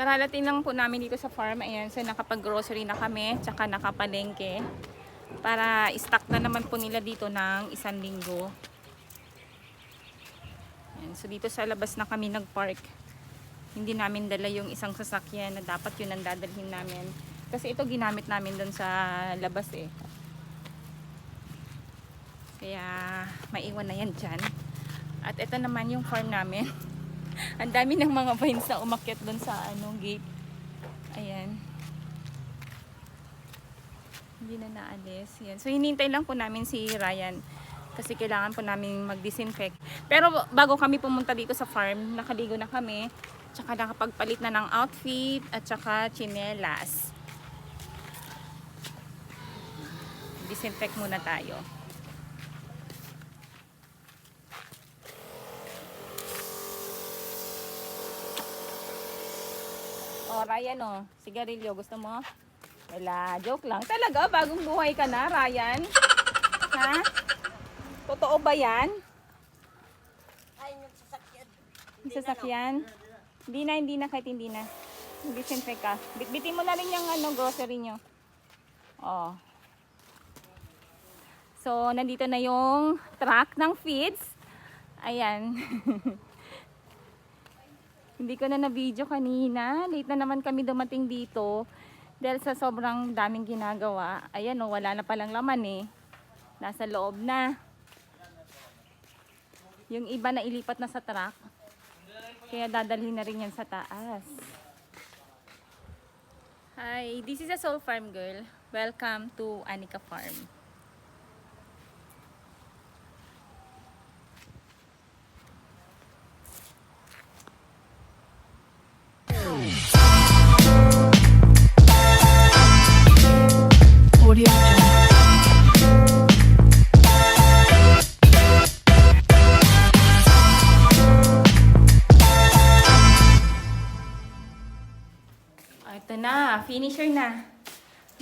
Kararating lang po namin dito sa farm. Ayan, so nakapag-grocery na kami, tsaka nakapalengke. Para stock na naman po nila dito ng isang linggo. Ayan, so dito sa labas na kami nag-park. Hindi namin dala yung isang sasakyan na dapat yun ang dadalhin namin. Kasi ito ginamit namin doon sa labas eh. Kaya maiwan na yan dyan. At ito naman yung farm namin. Ang dami ng mga vines na umakyat doon sa anong gate. Ayan. Hindi na naalis. Yan. So hinintay lang po namin si Ryan kasi kailangan po namin mag-disinfect. Pero bago kami pumunta dito sa farm, nakaligo na kami. Tsaka nakapagpalit na ng outfit at tsaka chinelas. Disinfect muna tayo. Oh, Ryan, oh. Sigarilyo, gusto mo? Wala, joke lang. Talaga, bagong buhay ka na, Ryan? Ha? Totoo ba yan? Ay, yung sasakyan. Yung sasakyan? Hindi na, hindi na, kahit hindi na. Disinfect ka. Bitbitin mo na rin yung ano, grocery nyo. Oh. So, nandito na yung truck ng feeds. Ayan. Hindi ko na na-video kanina. Late na naman kami dumating dito. Dahil sa sobrang daming ginagawa. Ayan o, wala na palang laman eh. Nasa loob na. Yung iba na ilipat na sa truck. Kaya dadalhin na rin yan sa taas. Hi, this is a Soul Farm Girl. Welcome to Anika Farm.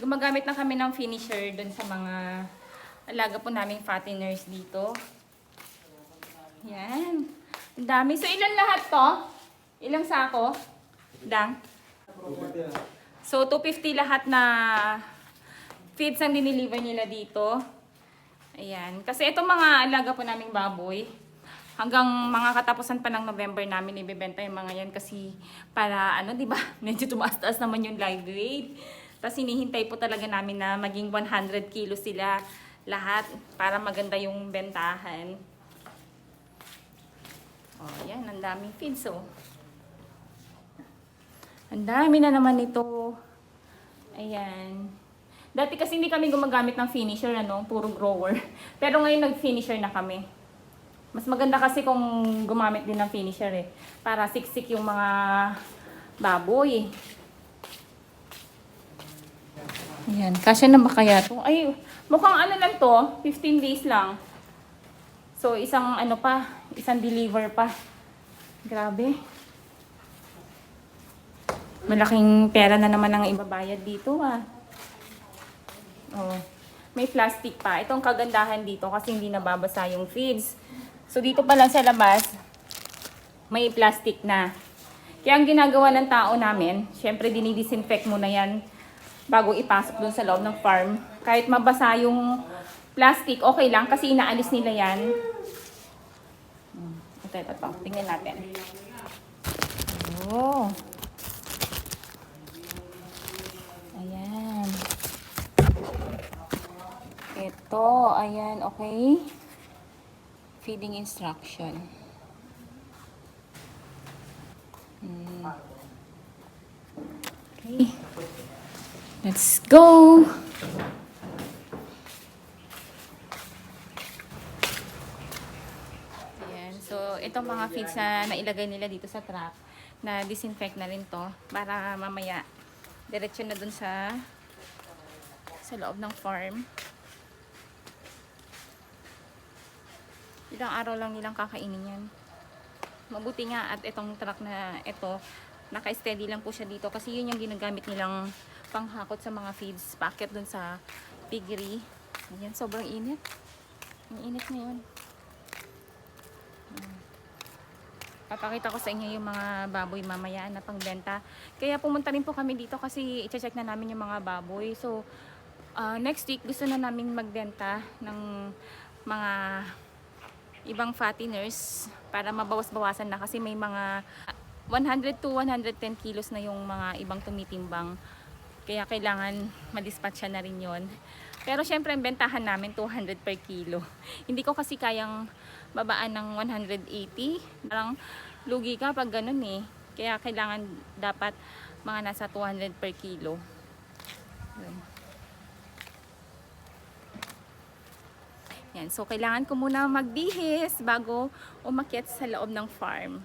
Gumagamit na kami ng finisher dun sa mga alaga po naming fatteners dito. Yan. Ang dami. So, ilan lahat to? Ilang sako? Dang? So, 250 lahat na feeds ang diniliver nila dito. Ayan. Kasi itong mga alaga po naming baboy, hanggang mga katapusan pa ng November namin ibebenta yung mga yan kasi para ano, 'di ba? Medyo tumaas-taas naman yung live weight. Tapos hinihintay po talaga namin na maging 100 kilos sila lahat para maganda yung bentahan. Oh, yan, ang daming feeds oh. Ang dami na naman ito. Ayan. Dati kasi hindi kami gumagamit ng finisher, ano, puro grower. Pero ngayon nag-finisher na kami. Mas maganda kasi kung gumamit din ng finisher eh. Para siksik yung mga baboy. Ayan, kasya na ba kaya to? Ay, mukhang ano lang to, 15 days lang. So, isang ano pa, isang deliver pa. Grabe. Malaking pera na naman ang ibabayad dito ah. Oh. May plastic pa. Itong kagandahan dito kasi hindi nababasa yung feeds. So dito pa lang sa labas, may plastic na. Kaya ang ginagawa ng tao namin, syempre dinidisinfect muna yan bago ipasok dun sa loob ng farm. Kahit mabasa yung plastic, okay lang kasi inaalis nila yan. Hmm. Ito, ito, ito. Tingnan natin. Oh. Ayan. Ito, ayan, okay. Feeding instruction. Hmm. Okay. Let's go. Ayan. So, itong mga feeds na nailagay nila dito sa truck, na disinfect na rin to para mamaya diretso na dun sa sa loob ng farm. Ilang araw lang nilang kakainin yan. Mabuti nga at itong truck na ito, naka-steady lang po siya dito kasi yun yung ginagamit nilang panghakot sa mga feeds, packet dun sa piggery. Ayan, sobrang init. Ang init ngayon. Papakita ko sa inyo yung mga baboy mamaya na pangbenta. Kaya pumunta rin po kami dito kasi i-check na namin yung mga baboy. So, ah, next week gusto na namin magbenta ng mga ibang fatteners para mabawas-bawasan na kasi may mga 100 to 110 kilos na yung mga ibang tumitimbang. Kaya kailangan madispatcha na rin yon. Pero syempre ang bentahan namin 200 per kilo. Hindi ko kasi kayang babaan ng 180. Parang lugi ka pag ganun eh. Kaya kailangan dapat mga nasa 200 per kilo. Yan. So, kailangan ko muna magbihis bago umakyat sa loob ng farm.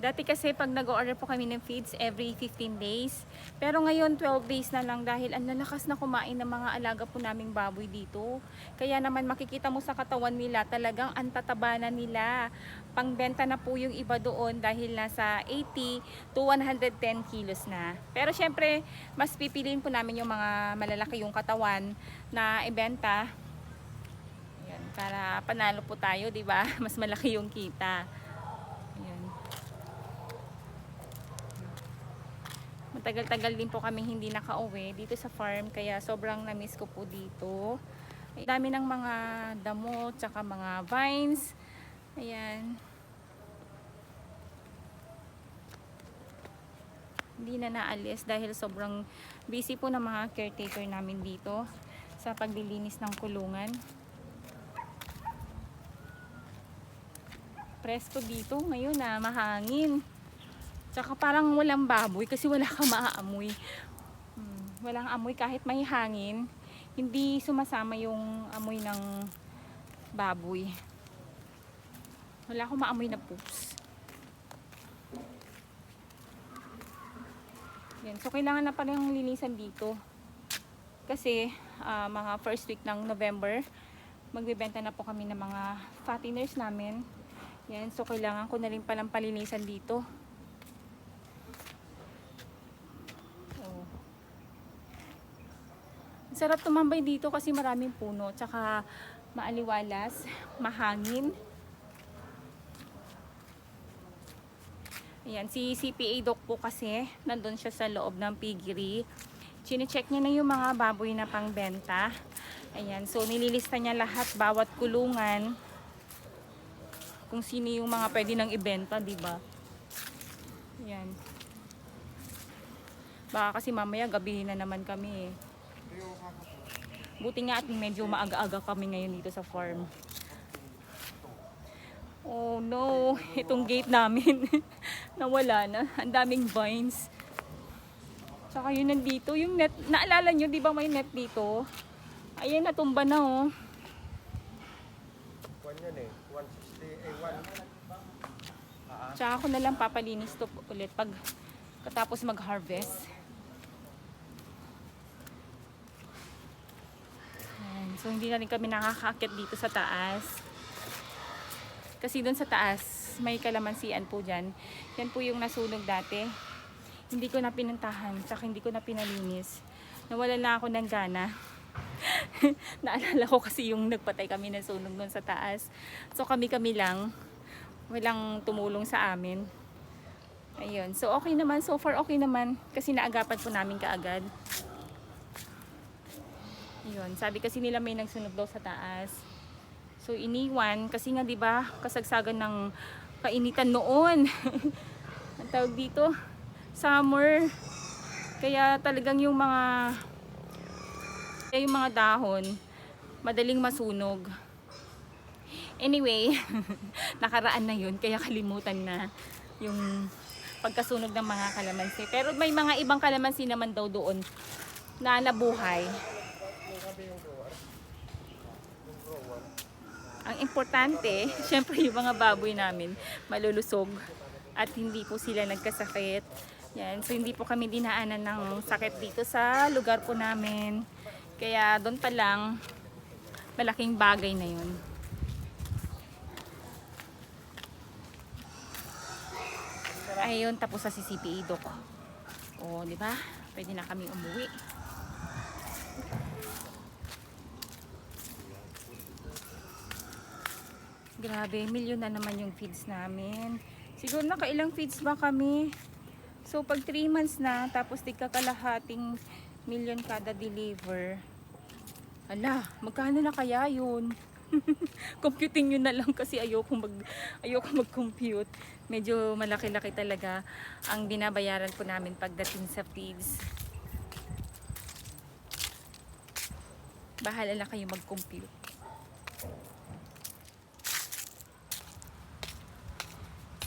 Dati kasi pag nag-order po kami ng feeds every 15 days. Pero ngayon 12 days na lang dahil ang lalakas na kumain ng mga alaga po naming baboy dito. Kaya naman makikita mo sa katawan nila talagang ang tataba na nila. Pangbenta na po yung iba doon dahil nasa 80 to 110 kilos na. Pero syempre mas pipiliin po namin yung mga malalaki yung katawan na ibenta. Yan, para panalo po tayo, 'di ba? Mas malaki yung kita. Ayan. Matagal-tagal din po kami hindi nakauwi dito sa farm kaya sobrang na-miss ko po dito. Dami ng mga damo tsaka mga vines. Ayan. Hindi na naalis dahil sobrang busy po ng mga caretaker namin dito sa paglilinis ng kulungan. Presko dito ngayon na mahangin. Tsaka parang walang baboy kasi wala kang maaamoy. Hmm, walang amoy kahit may hangin. Hindi sumasama yung amoy ng baboy. Wala akong maamoy na poops. Yan. So, kailangan na palang linisan dito. Kasi, ah, mga first week ng November, magbibenta na po kami ng mga fatteners namin. Yan. So, kailangan ko na rin palang palinisan dito. Oh. Ang Sarap tumambay dito kasi maraming puno. Tsaka maaliwalas, mahangin. Ayan, si CPA Doc po kasi, nandun siya sa loob ng piggery. Chine-check niya na yung mga baboy na pangbenta. Ayan, so nililista niya lahat, bawat kulungan. Kung sino yung mga pwede nang ibenta, ba? Ayan. Baka kasi mamaya gabi na naman kami eh. Buti nga at medyo maaga-aga kami ngayon dito sa farm. Oh no, itong gate namin nawala na. Ang daming vines. Tsaka yun nandito, yung net, naalala nyo, di ba may net dito? Ayan, natumba na oh. Kwan yan eh, 160, eh, 1. Tsaka ako na lang papalinis to ulit pag katapos mag-harvest. So hindi na rin kami nakakakit dito sa taas. Kasi doon sa taas, may kalamansian po dyan. Yan po yung nasunog dati. Hindi ko na pinuntahan, tsaka hindi ko na pinalinis. Nawala na ako ng gana. Naalala ko kasi yung nagpatay kami ng sunog doon sa taas. So kami-kami lang. Walang tumulong sa amin. Ayun. So okay naman. So far okay naman. Kasi naagapan po namin kaagad. Ayun. Sabi kasi nila may nagsunog daw sa taas. So iniwan kasi nga 'di ba kasagsagan ng kainitan noon. Ang tawag dito, summer. Kaya talagang yung mga yung mga dahon madaling masunog. Anyway, nakaraan na yun kaya kalimutan na yung pagkasunog ng mga kalamansi. Pero may mga ibang kalamansi naman daw doon na nabuhay. Ang importante, syempre yung mga baboy namin malulusog at hindi po sila nagkasakit. Yan, so hindi po kami dinaanan ng sakit dito sa lugar po namin. Kaya doon pa lang malaking bagay na yun. Ayun, tapos sa CCPA doc. O, di ba? Pwede na kami umuwi. Grabe, milyon na naman yung feeds namin. Siguro nakailang feeds ba kami? So, pag 3 months na, tapos di kakalahating million kada deliver. Ala, magkano na kaya yun? Computing yun na lang kasi ayoko mag ayoko mag-compute. Medyo malaki-laki talaga ang binabayaran po namin pagdating sa feeds. Bahala na kayo mag-compute.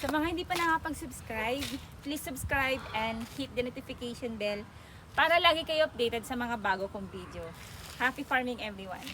Sa mga hindi pa nakapag-subscribe, please subscribe and hit the notification bell para lagi kayo updated sa mga bago kong video. Happy farming everyone!